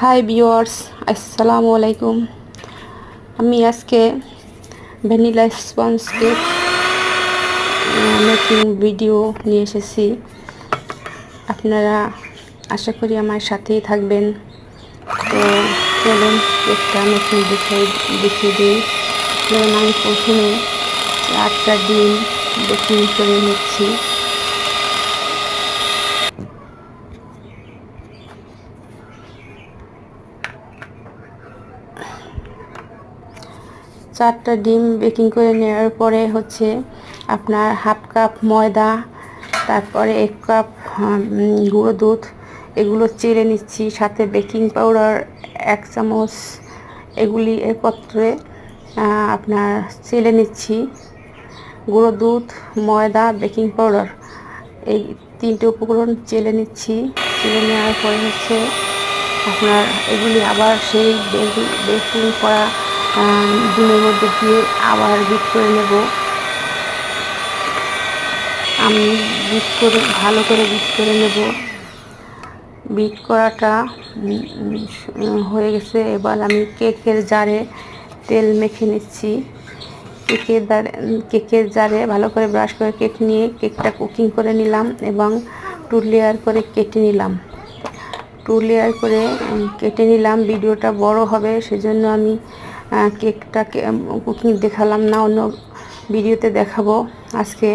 High viewers আসসালামু আলাইকুম আমি আজকে vanilla sponge cake making video নিয়ে এসেছি। আপনারা আশা করি আমার সাথেই থাকবেন। তো চলুন কেকটা মেকিং দেখে দেখিয়ে দিই। যেমন আমি প্রথমে চারটা ডিম বেকিং করে নিচ্ছি। চারটা ডিম বেকিং করে নেওয়ার পরে হচ্ছে আপনার হাফ কাপ ময়দা, তারপরে এক কাপ গুঁড়ো দুধ, এগুলো চেড়ে নিচ্ছি, সাথে বেকিং পাউডার এক চামচ, এগুলি একত্রে আপনার চেলে নিচ্ছি। গুঁড়ো দুধ, ময়দা, বেকিং পাউডার, এই তিনটে উপকরণ চেলে নিচ্ছি। চেলে নেওয়ার পরে হচ্ছে আপনার এগুলি আবার সেই বেকিং করা ডিমের মধ্যে দিয়ে আবার বিট করে নেব। আমি বিট করে, ভালো করে বিট করে নেব। বিট করাটা হয়ে গেছে। এবার আমি কেকের জারে তেল মেখে নিচ্ছি। কেকের দ্বারে, কেকের জারে ভালো করে ব্রাশ করে কেক নিয়ে কেকটা কুকিং করে নিলাম এবং টু লেয়ার করে কেটে নিলাম। টু লেয়ার করে কেটে নিলাম। ভিডিওটা বড় হবে, সেজন্য আমি কেকটাকে কুকিং দেখালাম না, অন্য ভিডিওতে দেখাবো আজকে।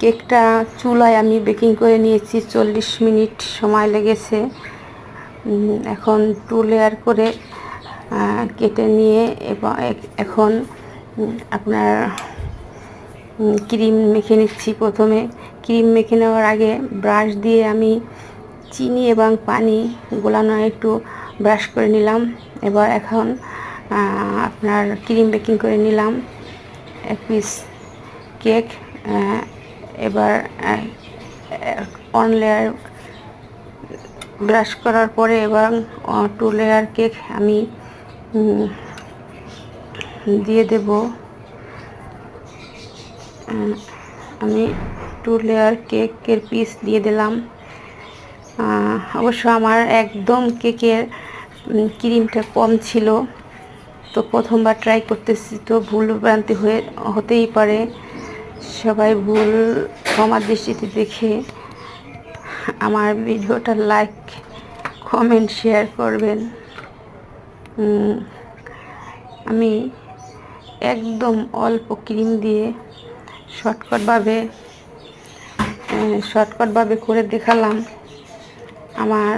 কেকটা চুলায় আমি বেকিং করে নিয়েছি, চল্লিশ মিনিট সময় লেগেছে। এখন টু লেয়ার করে কেটে নিয়ে এবং এখন আপনার ক্রিম মেখে নিচ্ছি প্রথমে। ক্রিম মেখে নেওয়ার আগে ব্রাশ দিয়ে আমি চিনি এবং পানি গোলানো একটু ব্রাশ করে নিলাম। এবার এখন আপনার ক্রিম বেকিং করে নিলাম, এক পিস কেক এবার অন লেয়ার ব্রাশ করার পরে এবং টু লেয়ার কেক আমি দিয়ে দেব। আমি টু লেয়ার কেকের পিস দিয়ে দিলাম। অবশ্য আমার একদম কেকের ক্রিমটা কম ছিল। তো প্রথমবার ট্রাই করতেছি তো ভুল ভ্রান্তি হয়ে, হতেই পারে। সবাই ভুল ক্ষমার দৃষ্টিতে দেখে আমার ভিডিওটা লাইক কমেন্ট শেয়ার করবেন। আমি একদম অল্প ক্রিম দিয়ে শর্টকাটভাবে শর্টকাটভাবে করে দেখালাম। আমার